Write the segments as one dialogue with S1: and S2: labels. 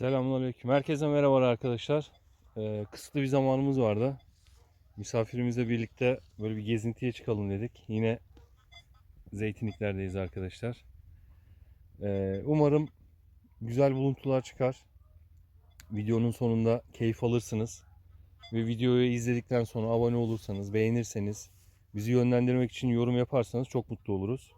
S1: Selamünaleyküm. Herkese merhaba arkadaşlar. Ee, kısıtlı bir zamanımız vardı. Misafirimizle birlikte böyle bir gezintiye çıkalım dedik. Yine Zeytinlikler'deyiz arkadaşlar. Ee, umarım güzel buluntular çıkar. Videonun sonunda keyif alırsınız. Ve videoyu izledikten sonra abone olursanız, beğenirseniz, bizi yönlendirmek için yorum yaparsanız çok mutlu oluruz.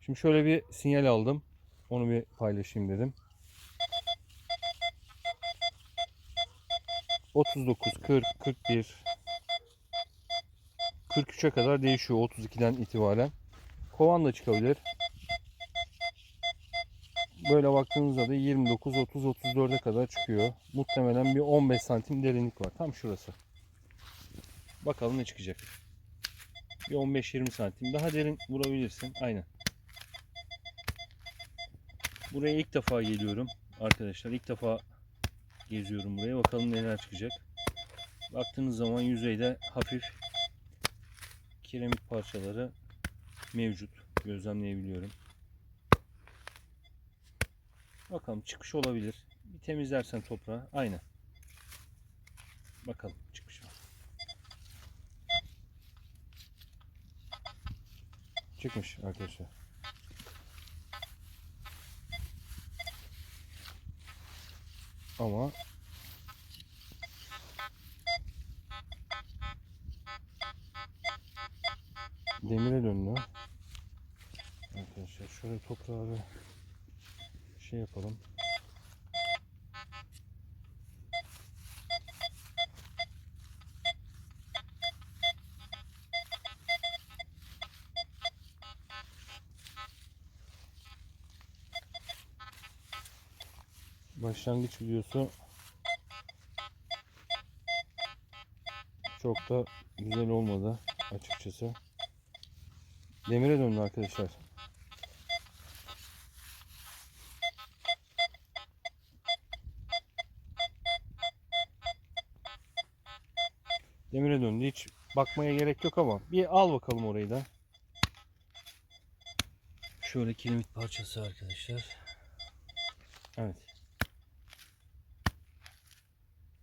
S1: Şimdi şöyle bir sinyal aldım. Onu bir paylaşayım dedim. 39, 40, 41, 43'e kadar değişiyor 32'den itibaren. Kovan da çıkabilir. Böyle baktığınızda da 29, 30, 34'e kadar çıkıyor. Muhtemelen bir 15 santim derinlik var. Tam şurası. Bakalım ne çıkacak. Bir 15-20 santim. Daha derin vurabilirsin. Aynen. Buraya ilk defa geliyorum. Arkadaşlar ilk defa geziyorum buraya. Bakalım neler çıkacak. Baktığınız zaman yüzeyde hafif kiremit parçaları mevcut. Gözlemleyebiliyorum. Bakalım çıkış olabilir. Bir temizlersen toprağı. Aynen. Bakalım çıkış var. Çıkmış arkadaşlar. Ama demire döndü. Arkadaşlar şöyle toprağı bir şey yapalım. Başlangıç videosu çok da güzel olmadı açıkçası. Demire döndü arkadaşlar. Demire döndü. Hiç bakmaya gerek yok ama bir al bakalım orayı da. Şöyle kiremit parçası arkadaşlar. Evet.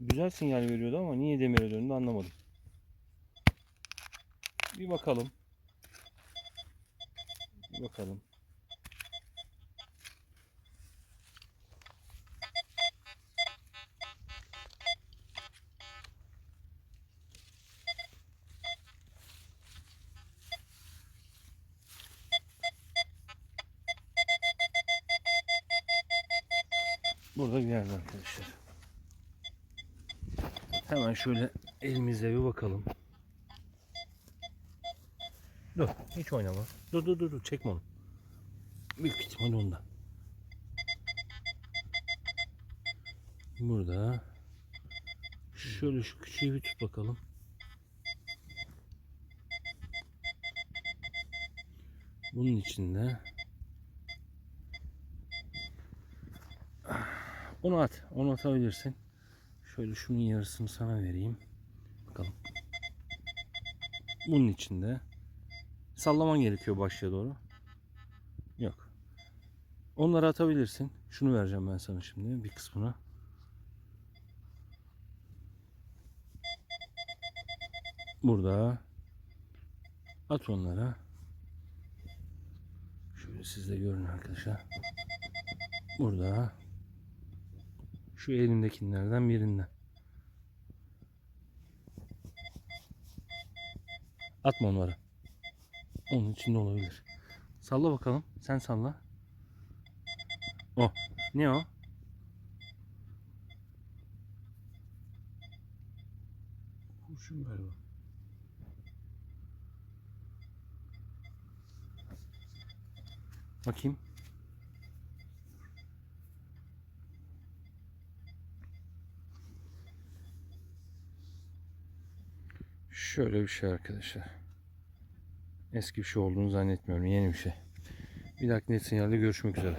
S1: Güzel sinyal veriyordu ama niye demire döndü anlamadım. Bir bakalım. Bir bakalım. Burada bir yerde arkadaşlar. Hemen şöyle elimizle bir bakalım. Dur, hiç oynama. Dur dur dur, dur. çekme onu. Büyük ihtimal onda. Burada. Şöyle şu küçüğü bir tut bakalım. Bunun içinde. Onu at. Onu atabilirsin. Şöyle şunun yarısını sana vereyim. Bakalım. Bunun içinde. Sallaman gerekiyor başlığa doğru. Yok. Onları atabilirsin. Şunu vereceğim ben sana şimdi bir kısmına. Burada. At onlara. Şöyle siz de görün arkadaşlar. Burada. Şu elimdekilerden birinden. Atma onları. Onun içinde olabilir. Salla bakalım. Sen salla. O. Ne o?
S2: Kurşun galiba.
S1: Bakayım. Şöyle bir şey arkadaşlar. Eski bir şey olduğunu zannetmiyorum. Yeni bir şey. Bir dahaki net sinyalde görüşmek üzere.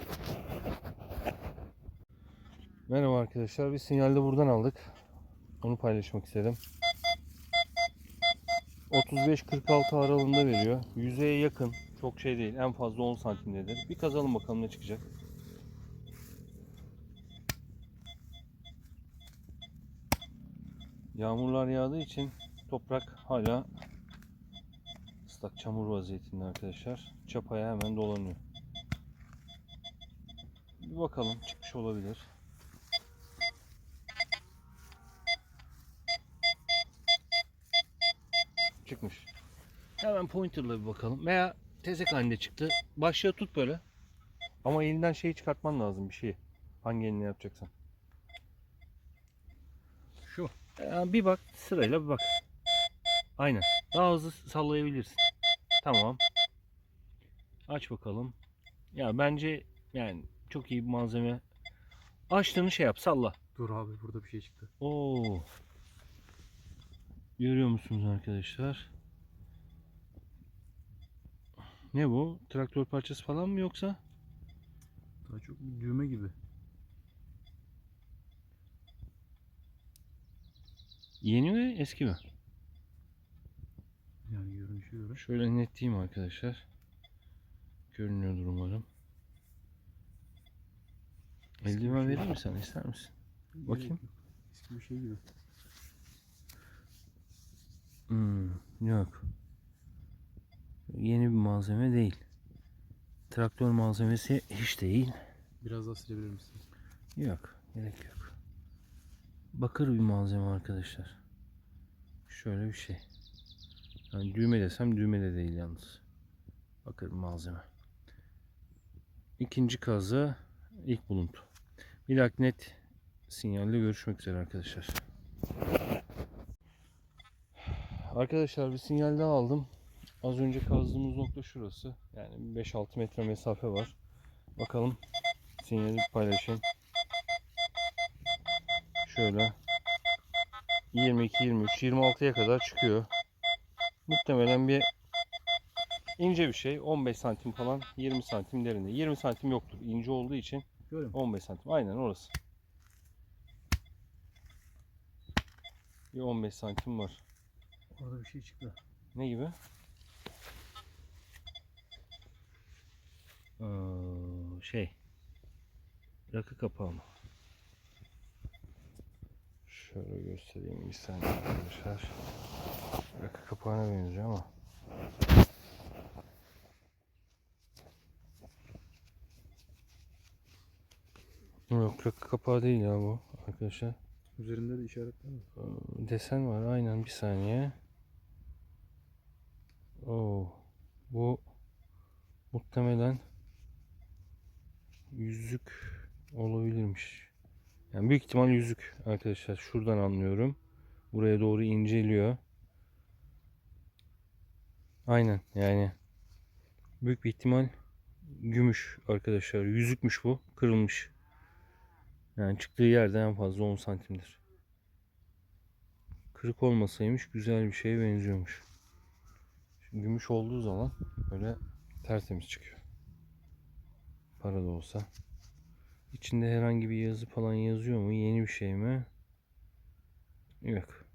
S1: Merhaba arkadaşlar. Bir sinyalde buradan aldık. Onu paylaşmak istedim. 35-46 aralığında veriyor. Yüzeye yakın. Çok şey değil. En fazla 10 santimdedir. Bir kazalım bakalım ne çıkacak. Yağmurlar yağdığı için toprak hala ıslak çamur vaziyetinde arkadaşlar. Çapaya hemen dolanıyor. Bir bakalım çıkmış olabilir. Çıkmış. Hemen pointerla bir bakalım. Veya tezek halinde çıktı. Başlığı tut böyle. Ama elinden şeyi çıkartman lazım bir şeyi. Hangi eline yapacaksan.
S2: Şu.
S1: Ee, bir bak sırayla bir bak. Aynen. Daha hızlı sallayabilirsin. Tamam. Aç bakalım. Ya bence yani çok iyi bir malzeme. Açtığını şey yap salla.
S2: Dur abi burada bir şey çıktı.
S1: Oo. Görüyor musunuz arkadaşlar? Ne bu? Traktör parçası falan mı yoksa?
S2: Daha çok bir düğme gibi.
S1: Yeni mi eski mi?
S2: Yani görünüşe göre.
S1: Şöyle netleyeyim arkadaşlar. Görünüyordur umarım. Eldiven
S2: şey.
S1: vereyim mi sana ister misin? Bakayım.
S2: Gerek yok. Eski bir şey gibi.
S1: Hmm, yok. Yeni bir malzeme değil. Traktör malzemesi hiç değil.
S2: Biraz daha silebilir misin?
S1: Yok, gerek yok. Bakır bir malzeme arkadaşlar. Şöyle bir şey. Yani düğme desem düğme de değil yalnız. Bakır bir malzeme. İkinci kazı ilk buluntu. Bir dahaki net sinyalle görüşmek üzere arkadaşlar. Arkadaşlar bir sinyal daha aldım. Az önce kazdığımız nokta şurası. Yani 5-6 metre mesafe var. Bakalım sinyali paylaşayım. Şöyle 22, 23, 26'ya kadar çıkıyor. Muhtemelen bir ince bir şey. 15 santim falan 20 santim derinde. 20 santim yoktur. İnce olduğu için
S2: mi?
S1: 15 santim. Aynen orası. Bir 15 santim var.
S2: Orada bir şey çıktı.
S1: Ne gibi? Ee, şey. Rakı kapağı mı? Şöyle göstereyim bir saniye arkadaşlar. Rakı kapağına benziyor ama. Yok rakı kapağı değil ya bu arkadaşlar.
S2: Üzerinde de işaretler var.
S1: Ee, Desen var aynen bir saniye. Oo, bu muhtemelen yüzük olabilirmiş. Yani büyük ihtimal yüzük arkadaşlar. Şuradan anlıyorum. Buraya doğru inceliyor. Aynen yani büyük bir ihtimal gümüş arkadaşlar. Yüzükmüş bu. Kırılmış. Yani çıktığı yerden en fazla 10 santimdir. Kırık olmasaymış güzel bir şeye benziyormuş. Şimdi gümüş olduğu zaman böyle tertemiz çıkıyor. Para da olsa. İçinde herhangi bir yazı falan yazıyor mu? Yeni bir şey mi? Yok.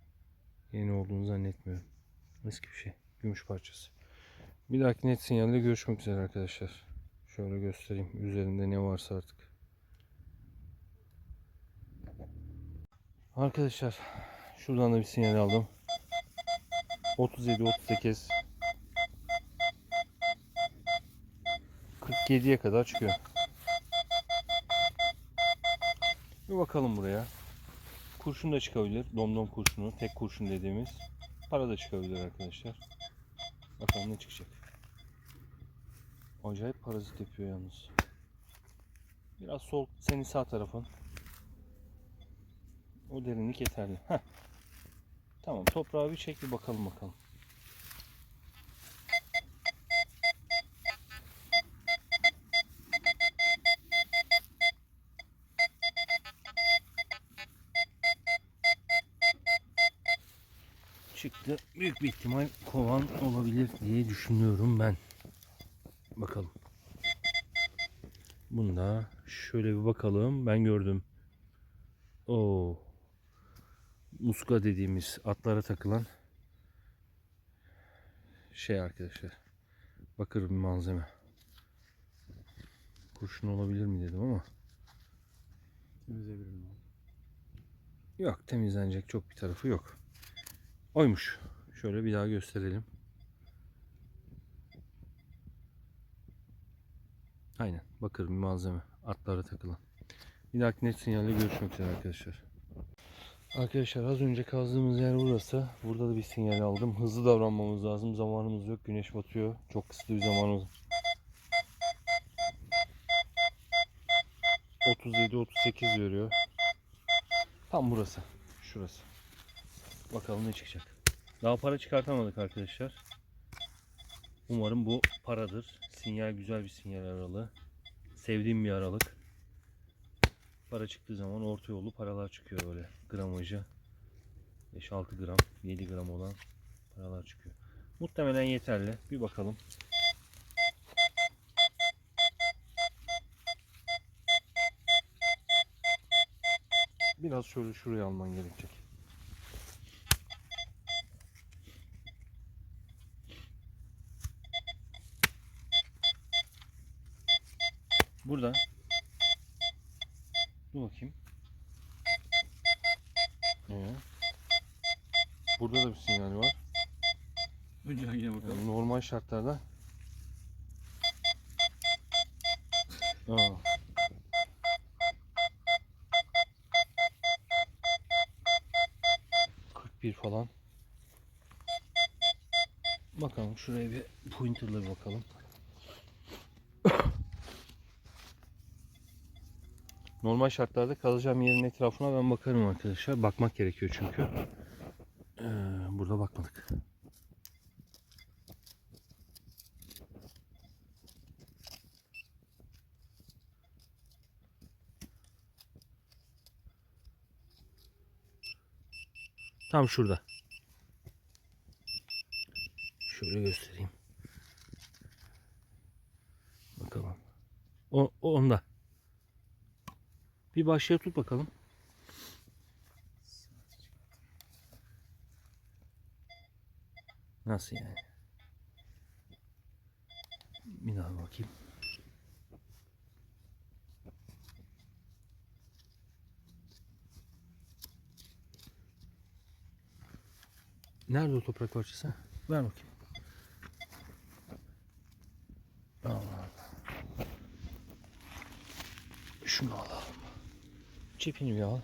S1: Yeni olduğunu zannetmiyorum. Eski bir şey. Gümüş parçası. Bir dahaki net sinyalde görüşmek üzere arkadaşlar. Şöyle göstereyim. Üzerinde ne varsa artık. Arkadaşlar şuradan da bir sinyal aldım. 37 38 47'ye kadar çıkıyor. Bir bakalım buraya. Kurşun da çıkabilir. Domdom kurşunu. Tek kurşun dediğimiz. Para da çıkabilir arkadaşlar. Bakalım ne çıkacak. Acayip parazit yapıyor yalnız. Biraz sol senin sağ tarafın. O derinlik yeterli. Heh. Tamam toprağı bir çek bir bakalım bakalım. Çıktı. Büyük bir ihtimal kovan olabilir diye düşünüyorum ben. Bakalım. Bunda şöyle bir bakalım. Ben gördüm. Oo. Muska dediğimiz atlara takılan şey arkadaşlar. Bakır bir malzeme. Kurşun olabilir mi dedim ama
S2: Temizleyebilirim.
S1: Yok temizlenecek çok bir tarafı yok. Oymuş. Şöyle bir daha gösterelim. Aynen. Bakır bir malzeme. Atlara takılan. Bir dahaki net sinyalle görüşmek üzere arkadaşlar. Arkadaşlar az önce kazdığımız yer burası. Burada da bir sinyal aldım. Hızlı davranmamız lazım. Zamanımız yok. Güneş batıyor. Çok kısıtlı bir zamanımız. 37-38 veriyor. Tam burası. Şurası. Bakalım ne çıkacak. Daha para çıkartamadık arkadaşlar. Umarım bu paradır. Sinyal güzel bir sinyal aralığı. Sevdiğim bir aralık. Para çıktığı zaman orta yolu paralar çıkıyor böyle. Gramajı 5-6 gram, 7 gram olan paralar çıkıyor. Muhtemelen yeterli. Bir bakalım. Biraz şöyle şuraya alman gerekecek. Burada. Dur bakayım. Ee, burada da bir sinyal var.
S2: Önce hangine bakalım.
S1: Yani normal şartlarda. Aa. bir falan. Bakalım şuraya bir pointerla bir bakalım. Normal şartlarda kalacağım yerin etrafına ben bakarım arkadaşlar. Bakmak gerekiyor çünkü. Ee, burada bakmadık. Tam şurada. Şöyle göstereyim. Bakalım. O, o onda. Bir başlığa tut bakalım. Nasıl yani? Bir daha bakayım. Nerede o toprak parçası? Ver bakayım. Allah Allah. Şunu alalım. Bir al.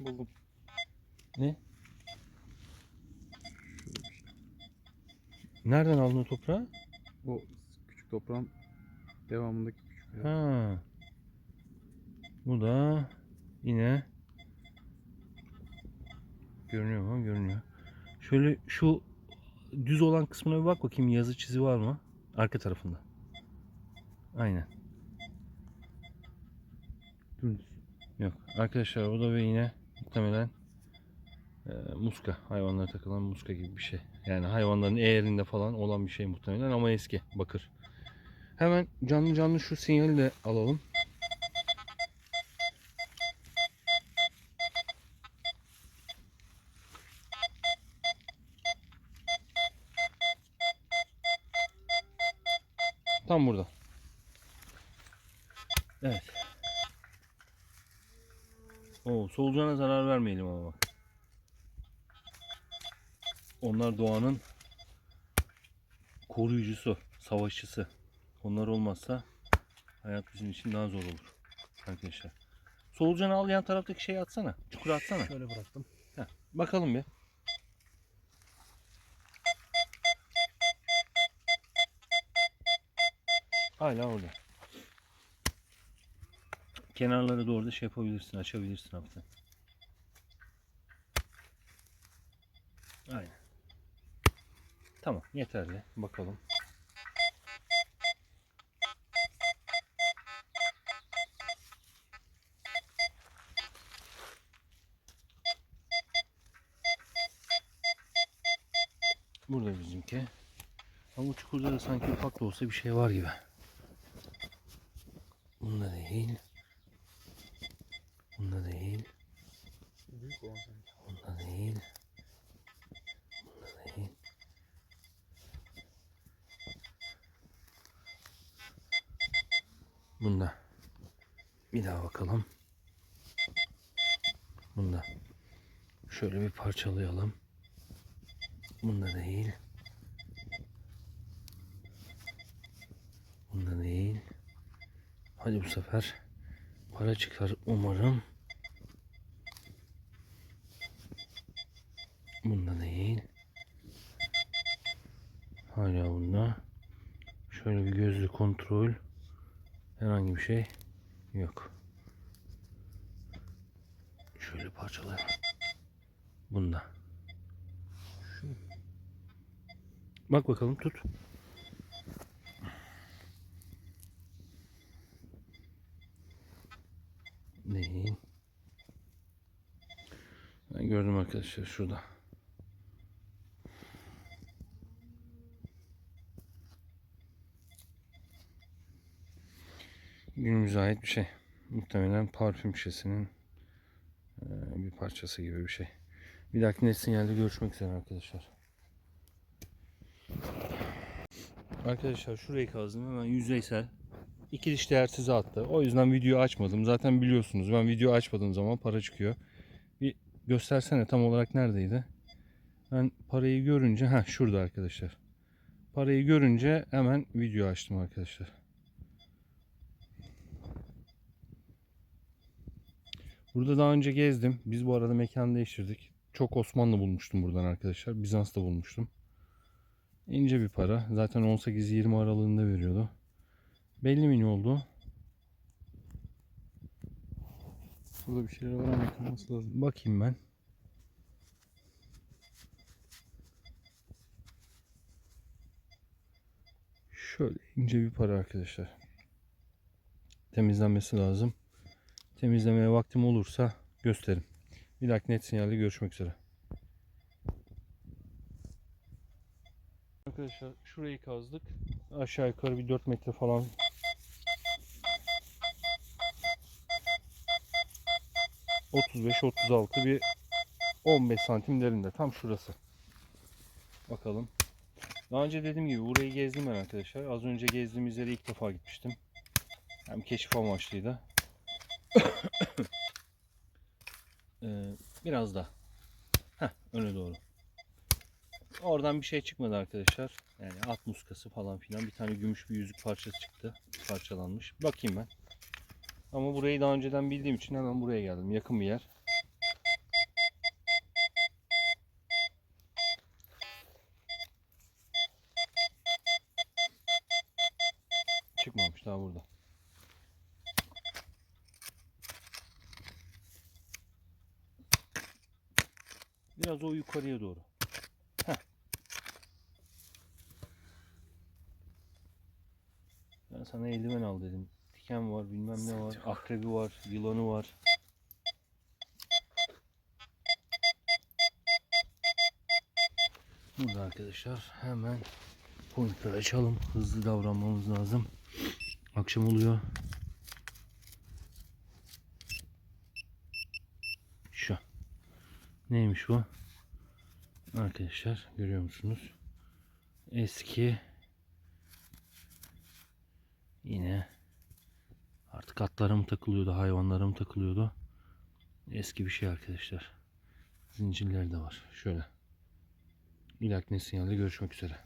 S2: Buldum.
S1: Ne? Nereden aldın o toprağı?
S2: O küçük toprağın devamındaki küçük yer.
S1: Ha. Bu da yine görünüyor mu? Görünüyor. Şöyle şu düz olan kısmına bir bak bakayım yazı çizi var mı? Arka tarafında. Aynen.
S2: Dümdüz.
S1: Yok. Arkadaşlar bu da ve yine muhtemelen e, muska. Hayvanlara takılan muska gibi bir şey. Yani hayvanların eğerinde falan olan bir şey muhtemelen ama eski. Bakır. Hemen canlı canlı şu sinyali de alalım. Tam burada. Evet. Oo, solucana zarar vermeyelim ama bak. Onlar doğanın koruyucusu, savaşçısı. Onlar olmazsa hayat bizim için daha zor olur arkadaşlar. Solucanı al yan taraftaki şeyi atsana. Çukura atsana.
S2: Şöyle bıraktım.
S1: Bakalım bir. Hala orada. Kenarları doğru da şey yapabilirsin, açabilirsin hafiften. Aynen. Tamam, yeterli. Bakalım. Burada bizimki. Ama çukurda da sanki ufak da olsa bir şey var gibi. Bunda değil. Bunda değil. Bunda. Bir daha bakalım. Bunda. Şöyle bir parçalayalım. Bunda değil. Bunda değil. Hadi bu sefer para çıkar umarım. Bunda değil. Hala bunda. Şöyle bir gözlü kontrol. Herhangi bir şey yok. Şöyle parçalayalım. Bunda. Şu. Bak bakalım tut. Değil. Ben gördüm arkadaşlar şurada. Günümüze ait bir şey. Muhtemelen parfüm şişesinin eee, bir parçası gibi bir şey. Bir dahaki net sinyalde görüşmek üzere arkadaşlar. Arkadaşlar şurayı kazdım hemen yüzeysel. İki diş değersiz attı. O yüzden video açmadım. Zaten biliyorsunuz ben video açmadığım zaman para çıkıyor. Bir göstersene tam olarak neredeydi? Ben parayı görünce ha şurada arkadaşlar. Parayı görünce hemen video açtım arkadaşlar. Burada daha önce gezdim. Biz bu arada mekan değiştirdik. Çok Osmanlı bulmuştum buradan arkadaşlar. Bizans'ta bulmuştum. İnce bir para. Zaten 18-20 aralığında veriyordu. Belli mi ne oldu?
S2: Burada bir şeyler var ama yıkılması lazım.
S1: Bakayım ben. Şöyle ince bir para arkadaşlar. Temizlenmesi lazım. Temizlemeye vaktim olursa gösteririm. Bir dahaki net sinyalde görüşmek üzere. Arkadaşlar şurayı kazdık. Aşağı yukarı bir 4 metre falan ...35-36 bir 15 santim derinde. Tam şurası. Bakalım. Daha önce dediğim gibi burayı gezdim ben arkadaşlar. Az önce gezdiğimiz yere ilk defa gitmiştim. Hem keşif amaçlıydı. Ee, biraz da. Heh, öne doğru. Oradan bir şey çıkmadı arkadaşlar. Yani at muskası falan filan. Bir tane gümüş bir yüzük parçası çıktı. Parçalanmış. Bakayım ben. Ama burayı daha önceden bildiğim için hemen buraya geldim. Yakın bir yer. Çıkmamış daha burada. Biraz o yukarıya doğru. Heh. Ben sana eldiven al dedim. Diken var, bilmem ne var, akrebi var, yılanı var. Burada arkadaşlar hemen pointleri açalım. Hızlı davranmamız lazım. Akşam oluyor. Şu. Neymiş bu? Arkadaşlar görüyor musunuz? Eski yine artık atlara mı takılıyordu, hayvanlara mı takılıyordu? Eski bir şey arkadaşlar. Zincirler de var. Şöyle. İlak sinyalde görüşmek üzere.